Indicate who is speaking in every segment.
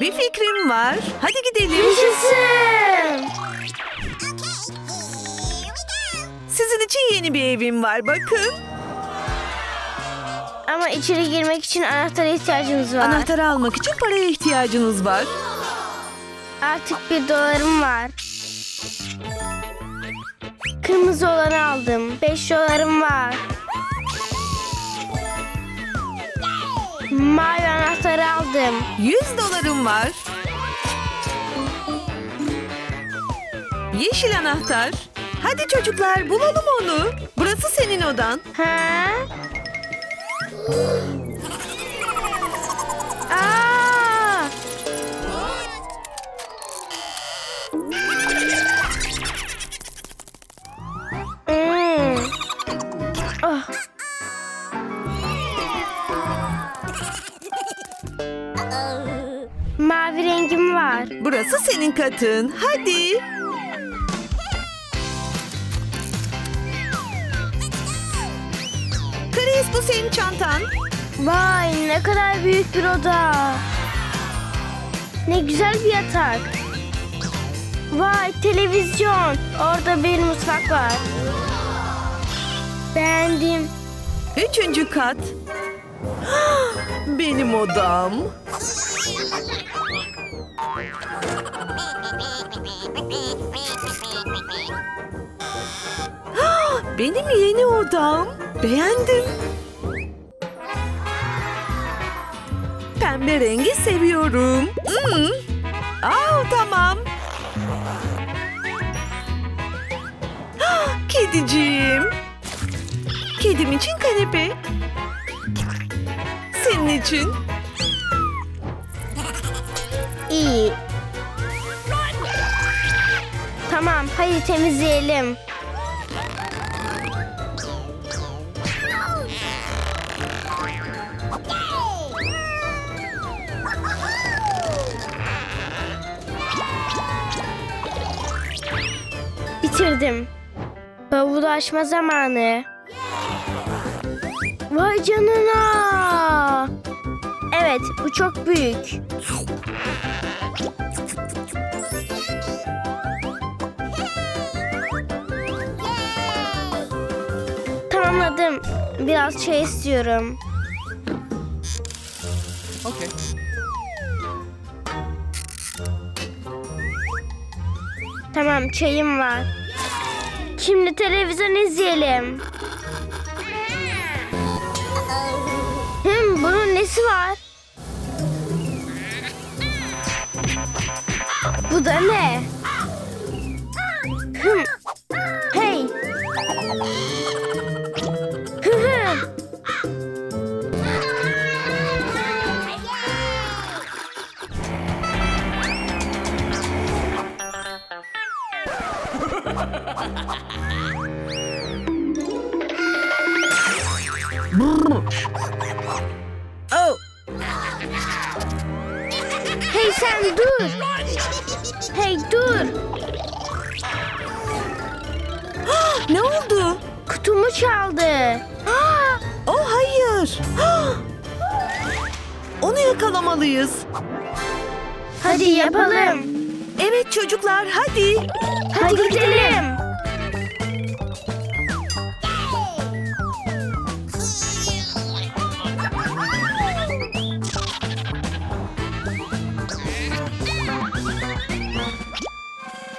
Speaker 1: Bir
Speaker 2: fikrim var. Hadi gidelim.
Speaker 1: Yaşasın.
Speaker 2: Sizin için yeni bir evim var bakın.
Speaker 1: Ama içeri girmek için anahtara ihtiyacımız var.
Speaker 2: Anahtarı almak için paraya ihtiyacınız var.
Speaker 1: Artık bir dolarım var. Kırmızı olanı aldım. Beş dolarım var. Mavi anahtarı aldım.
Speaker 2: 100 dolarım var. Yeşil anahtar. Hadi çocuklar bulalım onu. Burası senin odan.
Speaker 1: Ha? Aa!
Speaker 2: Katın. Hadi. Chris bu senin çantan.
Speaker 1: Vay ne kadar büyük bir oda. Ne güzel bir yatak. Vay televizyon. Orada bir mutfak var. Beğendim.
Speaker 2: Üçüncü kat. Benim odam. Benim yeni odam. Beğendim. Pembe rengi seviyorum. Hmm. Aa, tamam. Kediciğim. Kedim için kanepe. Senin için.
Speaker 1: İyi. Tamam hadi temizleyelim. Bitirdim. Bavulu açma zamanı. Vay canına. Evet, bu çok büyük. Tamamladım. Biraz çay istiyorum.
Speaker 3: Okay.
Speaker 1: Tamam, çayım var. Şimdi televizyon izleyelim. Hım, bunun nesi var? Bu da ne? Hım.
Speaker 2: Oh,
Speaker 1: Hey sen dur. Hey dur.
Speaker 2: ne oldu?
Speaker 1: Kutumu çaldı. Ah!
Speaker 2: Oh hayır. Onu yakalamalıyız.
Speaker 1: Hadi yapalım.
Speaker 2: Evet çocuklar hadi.
Speaker 1: Hadi gidelim.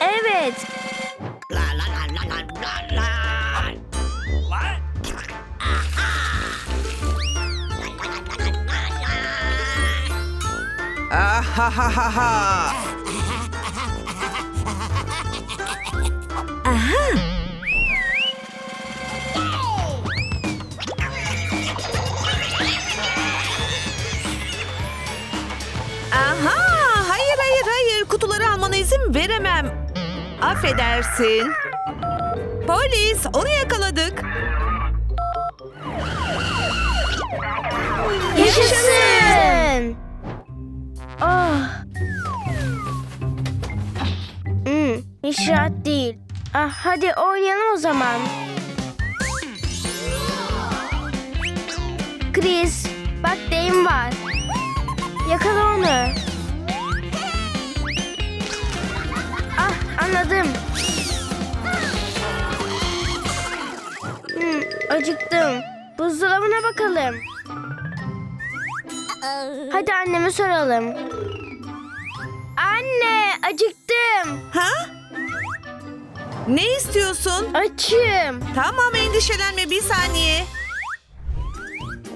Speaker 1: Evet.
Speaker 2: Ah ha ha ha ha. İzin veremem. Affedersin. Polis, onu yakaladık.
Speaker 1: Yaşasın. Ah. Hmm, hiç değil. Ah, hadi oynayalım o zaman. Chris, bak Yakala onu. Anladım. Hmm, acıktım. Buzdolabına bakalım. Hadi anneme soralım. Anne acıktım.
Speaker 2: Ha? Ne istiyorsun?
Speaker 1: Açım.
Speaker 2: Tamam endişelenme bir saniye.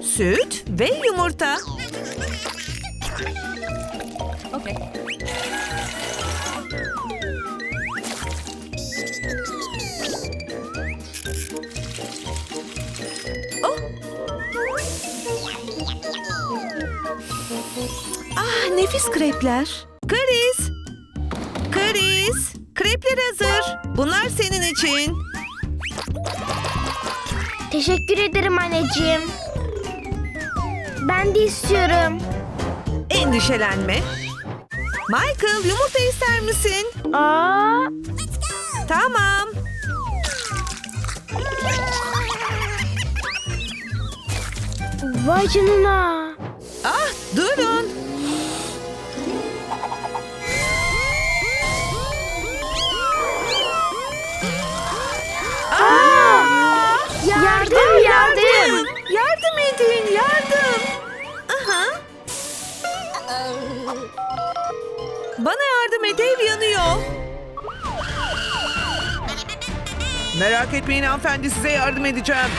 Speaker 2: Süt ve yumurta. Oh. Nefis krepler. Chris. Chris. Krepler hazır. Bunlar senin için.
Speaker 1: Teşekkür ederim anneciğim. Ben de istiyorum.
Speaker 2: Endişelenme. Michael yumurta ister misin?
Speaker 1: Aa,
Speaker 2: Tamam.
Speaker 1: vay canına.
Speaker 2: Ah durun.
Speaker 1: Yardım
Speaker 2: et, ev yanıyor. Merak etmeyin hanımefendi, size yardım edeceğim.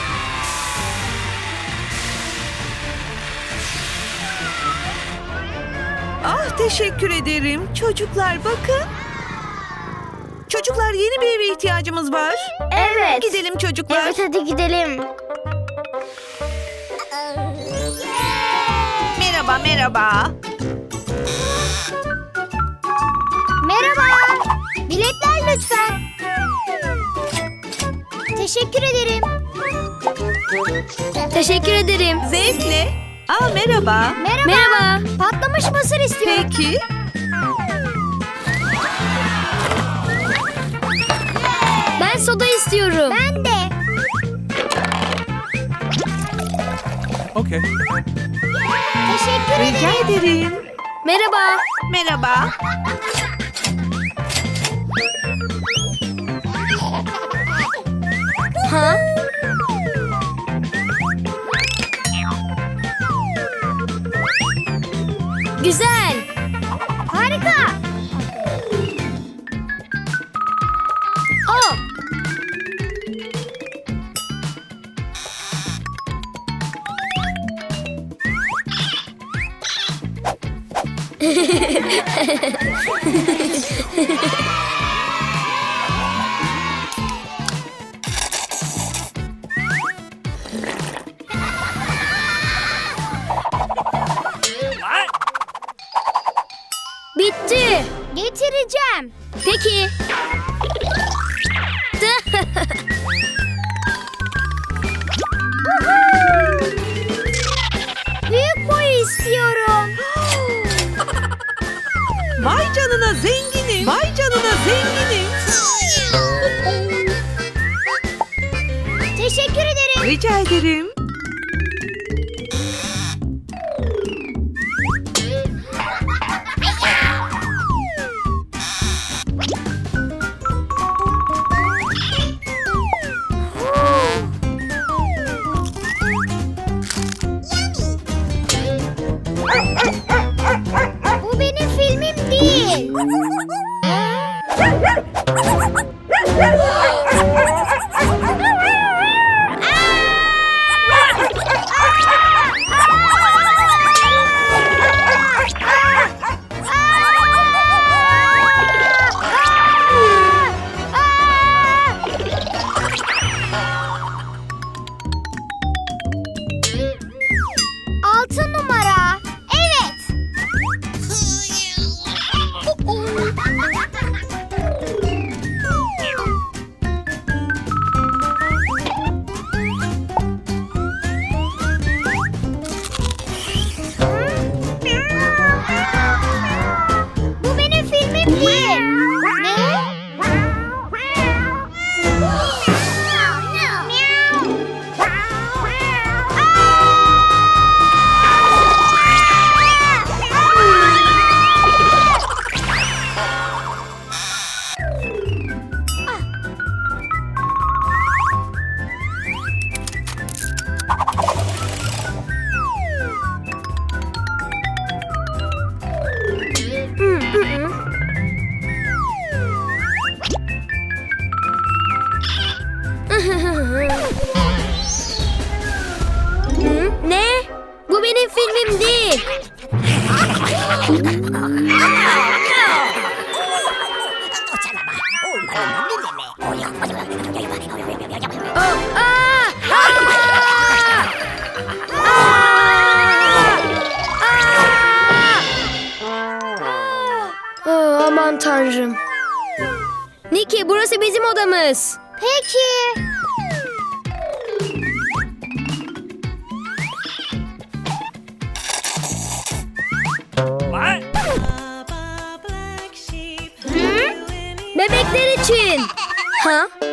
Speaker 2: Ah teşekkür ederim. Çocuklar bakın. Çocuklar yeni bir eve ihtiyacımız var.
Speaker 1: Evet.
Speaker 2: Gidelim çocuklar.
Speaker 1: Evet hadi gidelim.
Speaker 2: Merhaba merhaba.
Speaker 1: Merhaba. Teşekkür ederim.
Speaker 2: Zevkle. Aa merhaba.
Speaker 1: Merhaba. Merhaba. Patlamış mısır istiyorum.
Speaker 2: Peki.
Speaker 1: Ben soda istiyorum. Ben de.
Speaker 3: Okay.
Speaker 1: Teşekkür
Speaker 2: Rica ederim.
Speaker 1: Merhaba.
Speaker 2: Merhaba.
Speaker 1: Ha? Güzel. Peki. Büyük boy istiyorum.
Speaker 2: Vay canına zenginim. Vay canına zenginim.
Speaker 1: Teşekkür ederim.
Speaker 2: Rica ederim.
Speaker 1: film değil.
Speaker 2: Aman tanrım.
Speaker 4: Niki burası bizim odamız.
Speaker 2: Peki.
Speaker 4: Bebekler için. Ha?